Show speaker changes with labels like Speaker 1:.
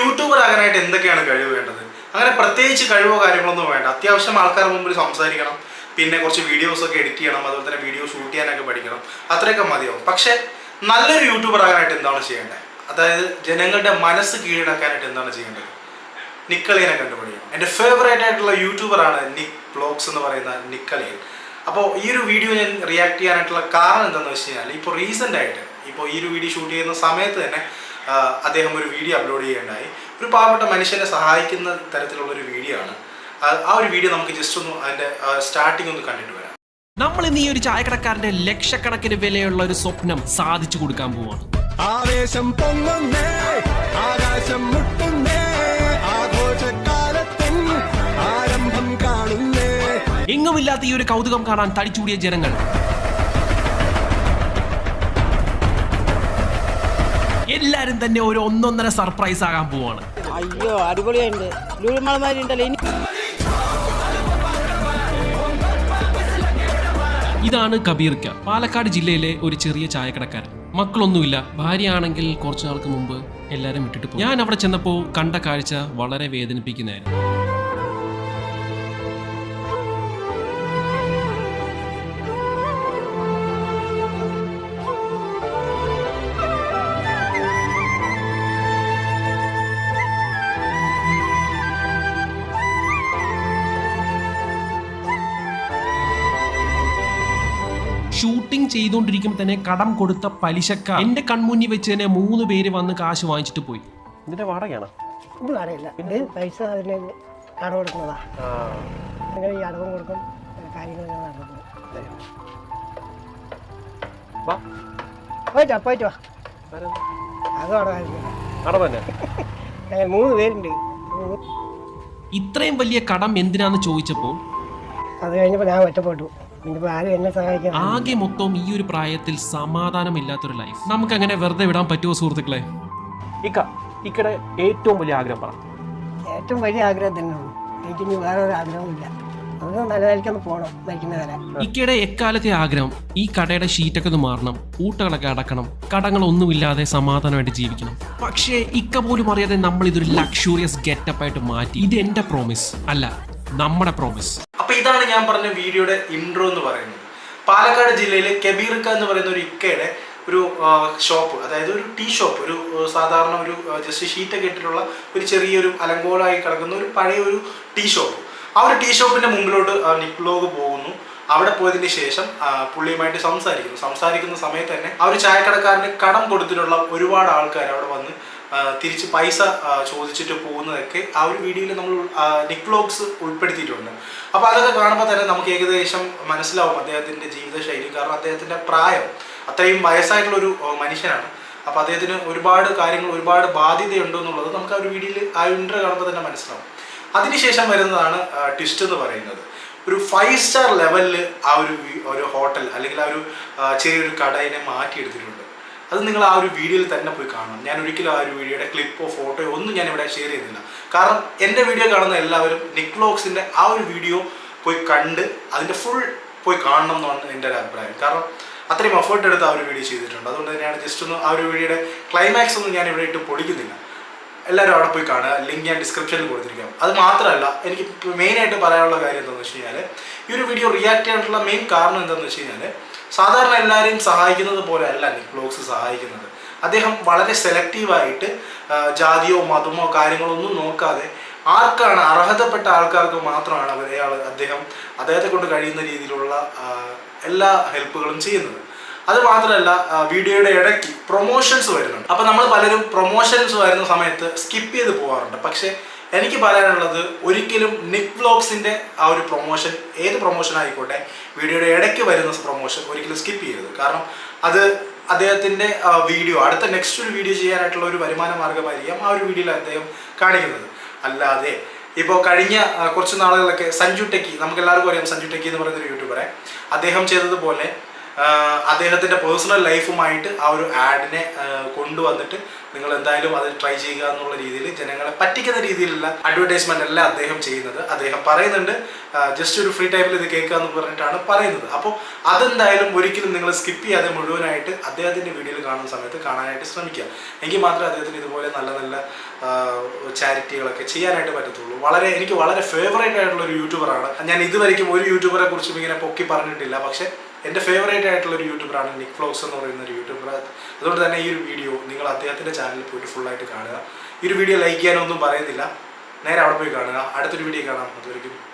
Speaker 1: YouTuber ആകാനായിട്ട് എന്തൊക്കെയാണ് കഴിവ് വേണ്ടത്? അങ്ങനെ പ്രത്യേകിച്ച് കഴിവോ കാര്യങ്ങളൊന്നും വേണ്ട. അത്യാവശ്യം ആൾക്കാർ മുമ്പിൽ സംസാരിക്കണം. പിന്നെ കുറച്ച് വീഡിയോസൊക്കെ എഡിറ്റ് ചെയ്യണം. അതുപോലെ തന്നെ വീഡിയോ ഷൂട്ട് ചെയ്യാനൊക്കെ പഠിക്കണം. അത്രയൊക്കെ മതിയാവും. പക്ഷേ നല്ലൊരു യൂട്യൂബർ ആകാനായിട്ട് എന്താണ് ചെയ്യേണ്ടത്? അതായത് ജനങ്ങളുടെ മനസ്സ് കീഴടക്കാനായിട്ട് എന്താണ് ചെയ്യേണ്ടത്? നിക്കളിയനെ കണ്ടുപിടിക്കണം. എന്റെ ഫേവറേറ്റ് ആയിട്ടുള്ള യൂട്യൂബറാണ് നിക് ബ്ലോഗ്സ് എന്ന് പറയുന്ന നിക്കളിയൻ. അപ്പോൾ ഈ ഒരു വീഡിയോ ഞാൻ റിയാക്ട് ചെയ്യാനായിട്ടുള്ള കാരണം എന്താണെന്ന് വെച്ച് കഴിഞ്ഞാൽ ഇപ്പോൾ റീസെന്റ് ആയിട്ട് ഇപ്പോൾ ഈ ഒരു വീഡിയോ ഷൂട്ട് ചെയ്യുന്ന സമയത്ത് തന്നെ അദ്ദേഹം ഒരു വീഡിയോ അപ്ലോഡ് ചെയ്യേണ്ടായി ഒരു പാവപ്പെട്ട മനുഷ്യനെ സഹായിക്കുന്ന തരത്തിലുള്ള ഒരു വീഡിയോ ആണ്. ആ ഒരു വീഡിയോ നമുക്ക് ജസ്റ്റ് ഒന്ന് അതിന്റെ സ്റ്റാർട്ടിംഗ് ഒന്ന് കണ്ടിട്ട് വരാം.
Speaker 2: നമ്മൾ ഇന്ന് ഈ ഒരു ചായക്കടക്കാരന്റെ ലക്ഷക്കണക്കിന് വിലയുള്ള ഒരു സ്വപ്നം സാധിച്ചു കൊടുക്കാൻ പോവാണ്.
Speaker 3: ആവേശം പൊങ്ങുന്നേ ആകാശം മുട്ടുന്നേ ആഘോഷക്കാലത്തിൻ ആരംഭം കാണുന്നേ.
Speaker 2: എങ്ങുമില്ലാത്ത ഈ ഒരു കൗതുകം കാണാൻ തടിച്ചൂടിയ ജനങ്ങൾ എല്ലാരും തന്നെ ഒരു ഒന്നൊന്നര സർപ്രൈസ് ആകാൻ പോവാണ്.
Speaker 4: അയ്യോ അടിപൊളിയായിട്ടുണ്ട്. ഇനി.
Speaker 2: ഇതാണ് കബീർക്ക പാലക്കാട് ജില്ലയിലെ ഒരു ചെറിയ ചായക്കടക്കാരൻ. മക്കളൊന്നുമില്ല ഭാര്യയാണെങ്കിൽ കുറച്ചു നാൾക്ക് മുമ്പ് എല്ലാരും വിട്ടിട്ട് പോയി ഞാൻ അവിടെ ചെന്നപ്പോൾ കണ്ട കാഴ്ച വളരെ വേദനിപ്പിക്കുന്നതായിരുന്നു. ഷൂട്ടിംഗ് ചെയ്തുകൊണ്ടിരിക്കുമ്പോൾ തന്നെ കടം കൊടുത്ത പലിശക്ക എന്റെ കൺമുന്നിൽ വെച്ച് തന്നെ മൂന്ന് പേര് വന്ന് കാശ് വാങ്ങിച്ചിട്ട് പോയി. ഇതിന്റെ വാടകയാണ്?
Speaker 5: ഇത് അറിയില്ല. ഇത് പൈസ അതിന് കടം കൊടുക്കുന്നതാ. നിങ്ങൾ ഈ അടവും കൊടുക്കും കാര്യങ്ങൾ ഇങ്ങനെ നടന്നു പോയിട്ടോ പോയിട്ട്. വാ അത് അടവായിരിക്കില്ല ഞങ്ങൾ മൂന്ന് പേരുണ്ട്. മൂന്ന്
Speaker 2: ഇത്രയും വലിയ കടം എന്തിനാന്ന് ചോദിച്ചപ്പോൾ
Speaker 5: അത് കഴിഞ്ഞപ്പോൾ ഞാൻ ഒറ്റപ്പെട്ടു.
Speaker 2: ആകെ മൊത്തം ഈ ഒരു പ്രായത്തിൽ സമാധാനമില്ലാത്തൊരു ലൈഫ് നമുക്ക് അങ്ങനെ വെറുതെ വിടാൻ പറ്റുമോ സുഹൃത്തുക്കളെ?
Speaker 6: ഇക്ക ഇക്കടെ ഏറ്റവും വലിയ ആഗ്രഹം പറ.
Speaker 5: ഏറ്റവും വലിയ ആഗ്രഹം തന്നെയാണ് എനിക്ക് ഇനി വേറെ ഒരു ആഗ്രഹമില്ല
Speaker 2: ഇക്കയുടെ എക്കാലത്തെ ആഗ്രഹം ഈ കടയുടെ ഷീറ്റൊക്കെ ഒന്ന് മാറണം കൂട്ടുകളൊക്കെ അടക്കണം കടങ്ങളൊന്നുമില്ലാതെ സമാധാനമായിട്ട് ജീവിക്കണം. പക്ഷേ ഇക്ക പോലും അറിയാതെ നമ്മൾ ഇതൊരു ലക്ഷൂറിയസ് ഗെറ്റപ്പ് ആയിട്ട് മാറ്റി. ഇത് എന്റെ പ്രോമിസ് അല്ല നമ്മുടെ പ്രോമിസ്
Speaker 1: അപ്പൊ ഇതാണ് ഞാൻ പറഞ്ഞ വീഡിയോയുടെ ഇൻട്രോ എന്ന് പറയുന്നത്. പാലക്കാട് ജില്ലയിലെ കബീർക്ക എന്ന് പറയുന്ന ഒരു ഇക്കയുടെ ഒരു ഷോപ്പ് അതായത് ഒരു ടീ ഷോപ്പ് ഒരു സാധാരണ ഒരു ജസ്റ്റ് ഷീറ്റൊക്കെ ഇട്ടിട്ടുള്ള ഒരു ചെറിയൊരു അലങ്കോളായി കിടക്കുന്ന ഒരു പഴയ ഒരു ടീ ഷോപ്പ് ആ ഒരു ടീ ഷോപ്പിന്റെ മുമ്പിലോട്ട് നിക്ലോഗ് പോകുന്നു. അവിടെ പോയതിന് ശേഷം പുള്ളിയുമായിട്ട് സംസാരിക്കുന്നു. സംസാരിക്കുന്ന സമയത്ത് തന്നെ ആ ഒരു ചായക്കടക്കാരന് കടം കൊടുത്തിട്ടുള്ള ഒരുപാട് ആൾക്കാർ അവിടെ വന്ന് തിരിച്ച് പൈസ ചോദിച്ചിട്ട് പോകുന്നതൊക്കെ ആ ഒരു വീഡിയോയിൽ നമ്മൾ നിക്ലോഗ്സ് ഉൾപ്പെടുത്തിയിട്ടുണ്ട്. അപ്പോൾ അതൊക്കെ കാണുമ്പോൾ തന്നെ നമുക്ക് ഏകദേശം മനസ്സിലാവും അദ്ദേഹത്തിന്റെ ജീവിതശൈലി. കാരണം അദ്ദേഹത്തിന്റെ പ്രായം അത്രയും വയസ്സായിട്ടുള്ള ഒരു മനുഷ്യനാണ്. അപ്പോൾ അദ്ദേഹത്തിന് ഒരുപാട് കാര്യങ്ങൾ ഒരുപാട് ബാധ്യതയുണ്ടോ എന്നുള്ളത് നമുക്ക് ആ ഒരു വീഡിയോയിൽ ആ ഇന്റർ കാണുമ്പോൾ തന്നെ മനസ്സിലാവും. അതിനുശേഷം വരുന്നതാണ് ട്വിസ്റ്റ് എന്ന് പറയുന്നത്. ഒരു ഫൈവ് സ്റ്റാർ ലെവലിൽ ആ ഒരു ഒരു ഹോട്ടൽ അല്ലെങ്കിൽ ആ ഒരു ചെറിയൊരു കടയിനെ മാറ്റിയെടുത്തിട്ടുണ്ട്. അത് നിങ്ങൾ ആ ഒരു വീഡിയോയിൽ തന്നെ പോയി കാണണം. ഞാൻ ഒരിക്കലും ആ ഒരു വീഡിയോയുടെ ക്ലിപ്പോ ഫോട്ടോയോ ഒന്നും ഞാൻ ഇവിടെ ഷെയർ ചെയ്യുന്നില്ല. കാരണം എന്റെ വീഡിയോ കാണുന്ന എല്ലാവരും നിക്ലോക്സിന്റെ ആ ഒരു വീഡിയോ പോയി കണ്ട് അതിന്റെ ഫുൾ പോയി കാണണം എന്നാണ് എന്റെ ഒരു അഭിപ്രായം. കാരണം അത്രയും എഫേർട്ട് എടുത്ത് ആ ഒരു വീഡിയോ ചെയ്തിട്ടുണ്ട്. അതുകൊണ്ട് തന്നെയാണ് ജസ്റ്റ് ഒന്ന് ആ ഒരു വീഡിയോയുടെ ക്ലൈമാക്സ് ഒന്നും ഞാൻ ഇവിടെ ഇട്ട് പൊളിക്കുന്നില്ല. എല്ലാവരും അവിടെ പോയി കാണുക. ലിങ്ക് ഞാൻ ഡിസ്ക്രിപ്ഷനിൽ കൊടുത്തിരിക്കാം. അത് മാത്രമല്ല എനിക്ക് മെയിനായിട്ട് പറയാനുള്ള കാര്യം എന്താണെന്ന് വെച്ച് കഴിഞ്ഞാൽ ഈ ഒരു വീഡിയോ റിയാക്ട് ചെയ്യാനുള്ള മെയിൻ കാരണം എന്താണെന്ന് വെച്ച് കഴിഞ്ഞാൽ സാധാരണ എല്ലാവരെയും സഹായിക്കുന്നത് പോലെ അല്ല നിക് സഹായിക്കുന്നത്. അദ്ദേഹം വളരെ സെലക്റ്റീവായിട്ട് ജാതിയോ മതമോ കാര്യങ്ങളോ ഒന്നും നോക്കാതെ ആർക്കാണ് അർഹതപ്പെട്ട ആൾക്കാർക്ക് മാത്രമാണ് അവരെയാൾ അദ്ദേഹം അദ്ദേഹത്തെ കൊണ്ട് കഴിയുന്ന രീതിയിലുള്ള എല്ലാ ഹെൽപ്പുകളും ചെയ്യുന്നത്. അത് മാത്രമല്ല വീഡിയോയുടെ ഇടയ്ക്ക് പ്രൊമോഷൻസ് വരുന്നുണ്ട്. അപ്പോൾ നമ്മൾ പലരും പ്രൊമോഷൻസ് വരുന്ന സമയത്ത് സ്കിപ്പ് ചെയ്ത് പോകാറുണ്ട് പക്ഷെ എനിക്ക് പറയാനുള്ളത് ഒരിക്കലും നിക് വ്ലോഗ്സിന്റെ ആ ഒരു പ്രൊമോഷൻ ഏത് പ്രൊമോഷൻ ആയിക്കോട്ടെ വീഡിയോയുടെ ഇടയ്ക്ക് വരുന്ന പ്രൊമോഷൻ ഒരിക്കലും സ്കിപ്പ് ചെയ്യരുത്. കാരണം അത് അദ്ദേഹത്തിന്റെ വീഡിയോ അടുത്ത നെക്സ്റ്റ് ഒരു വീഡിയോ ചെയ്യാനായിട്ടുള്ള ഒരു വരുമാന മാർഗമായിരിക്കാം ആ ഒരു വീഡിയോയിൽ അദ്ദേഹം കാണിക്കുന്നത്. അല്ലാതെ ഇപ്പോൾ കഴിഞ്ഞ കുറച്ച് നാളുകളൊക്കെ സഞ്ജു ടെക്കി നമുക്ക് എല്ലാവർക്കും അറിയാം സഞ്ജു ടെക്കി എന്ന് പറയുന്ന ഒരു യൂട്യൂബറെ അദ്ദേഹം ചെയ്തതുപോലെ ആഹ് അദ്ദേഹത്തിന്റെ പേഴ്സണൽ ലൈഫുമായിട്ട് ആ ഒരു ആഡിനെ കൊണ്ടുവന്നിട്ട് നിങ്ങൾ എന്തായാലും അത് ട്രൈ ചെയ്യുക എന്നുള്ള രീതിയിൽ ജനങ്ങളെ പറ്റിക്കുന്ന രീതിയിലുള്ള അഡ്വർടൈസ്മെന്റ് അല്ല അദ്ദേഹം ചെയ്യുന്നത്. അദ്ദേഹം പറയുന്നുണ്ട് ജസ്റ്റ് ഒരു ഫ്രീ ടൈമിൽ ഇത് കേൾക്കുക എന്ന് പറഞ്ഞിട്ടാണ് പറയുന്നത്. അപ്പോൾ അതെന്തായാലും ഒരിക്കലും നിങ്ങൾ സ്കിപ്പ് ചെയ്യാതെ മുഴുവനായിട്ട് അദ്ദേഹത്തിന്റെ വീഡിയോയിൽ കാണുന്ന സമയത്ത് കാണാനായിട്ട് ശ്രമിക്കുക. എങ്കിൽ മാത്രമേ അദ്ദേഹത്തിന് ഇതുപോലെ നല്ല നല്ല ചാരിറ്റികളൊക്കെ ചെയ്യാനായിട്ട് പറ്റത്തുള്ളൂ. വളരെ എനിക്ക് വളരെ ഫേവറേറ്റ് ആയിട്ടുള്ള ഒരു യൂട്യൂബറാണ് ഞാൻ ഇതുവരെയ്ക്കും ഒരു യൂട്യൂബറെ കുറിച്ചും ഇങ്ങനെ പൊക്കി പറഞ്ഞിട്ടില്ല. പക്ഷേ എന്റെ ഫേവറേറ്റ് ആയിട്ടുള്ള ഒരു യൂട്യൂബറാണ് നിക് ഫ്ലോക്സ് എന്ന് പറയുന്ന ഒരു യൂട്യൂബർ അതുകൊണ്ട് തന്നെ ഈ ഒരു വീഡിയോ നിങ്ങൾ അദ്ദേഹത്തിന്റെ ചാനലിൽ പോയിട്ട് ഫുള്ളായിട്ട് കാണുക. ഈ ഒരു വീഡിയോ ലൈക്ക് ചെയ്യാനൊന്നും പറയുന്നില്ല. നേരെ അവിടെ പോയി കാണുക. അടുത്തൊരു വീഡിയോ കാണാം. അതുവരെയും